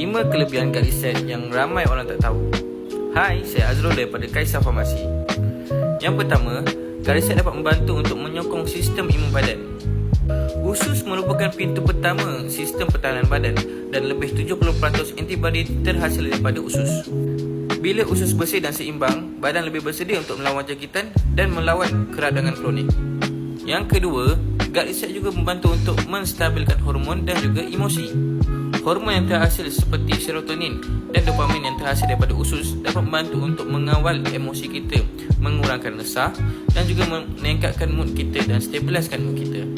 5 kelebihan guard reset yang ramai orang tak tahu. Hai, saya Azrul daripada Kaisar Farmasi. Yang pertama, guard reset dapat membantu untuk menyokong sistem imun badan. Usus merupakan pintu pertama sistem pertahanan badan dan lebih 70% antibodi terhasil daripada usus. Bila usus bersih dan seimbang, badan lebih bersedia untuk melawan jangkitan dan melawan keradangan kronik. Yang kedua, guard reset juga membantu untuk menstabilkan hormon dan juga emosi. Hormon yang terhasil seperti serotonin dan dopamin yang terhasil daripada usus dapat membantu untuk mengawal emosi kita, mengurangkan resah dan juga meningkatkan mood kita dan stabiliskan mood kita.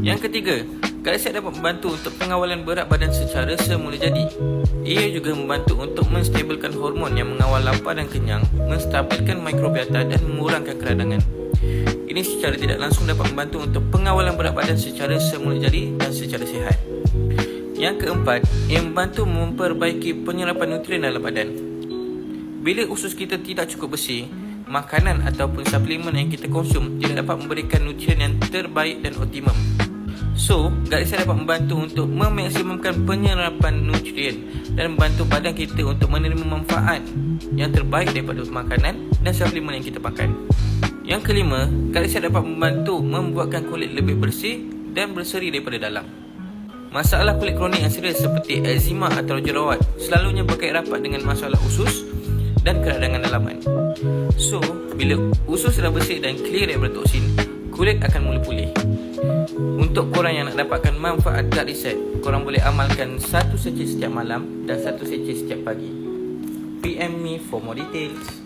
Yang ketiga, Galaxy dapat membantu untuk pengawalan berat badan secara semula jadi. Ia juga membantu untuk menstabilkan hormon yang mengawal lapar dan kenyang, menstabilkan mikrobiota dan mengurangkan keradangan. Ini secara tidak langsung dapat membantu untuk pengawalan berat badan secara semula jadi dan secara sihat. Yang keempat, ia membantu memperbaiki penyerapan nutrien dalam badan. Bila usus kita tidak cukup bersih, makanan ataupun suplemen yang kita konsum tidak dapat memberikan nutrien yang terbaik dan optimum. So, Galisa dapat membantu untuk memaksimumkan penyerapan nutrien dan membantu badan kita untuk menerima manfaat yang terbaik daripada makanan dan suplemen yang kita makan. Yang kelima, Galisa dapat membantu membuatkan kulit lebih bersih dan berseri daripada dalam. Masalah kulit kronik yang serius seperti eczema atau jerawat selalunya berkait rapat dengan masalah usus dan keradangan dalaman. So, bila usus sudah bersih dan clear daripada toksin, kulit akan mula pulih. Untuk korang yang nak dapatkan manfaat gut reset, korang boleh amalkan satu sachet setiap malam dan satu sachet setiap pagi. PM me for more details.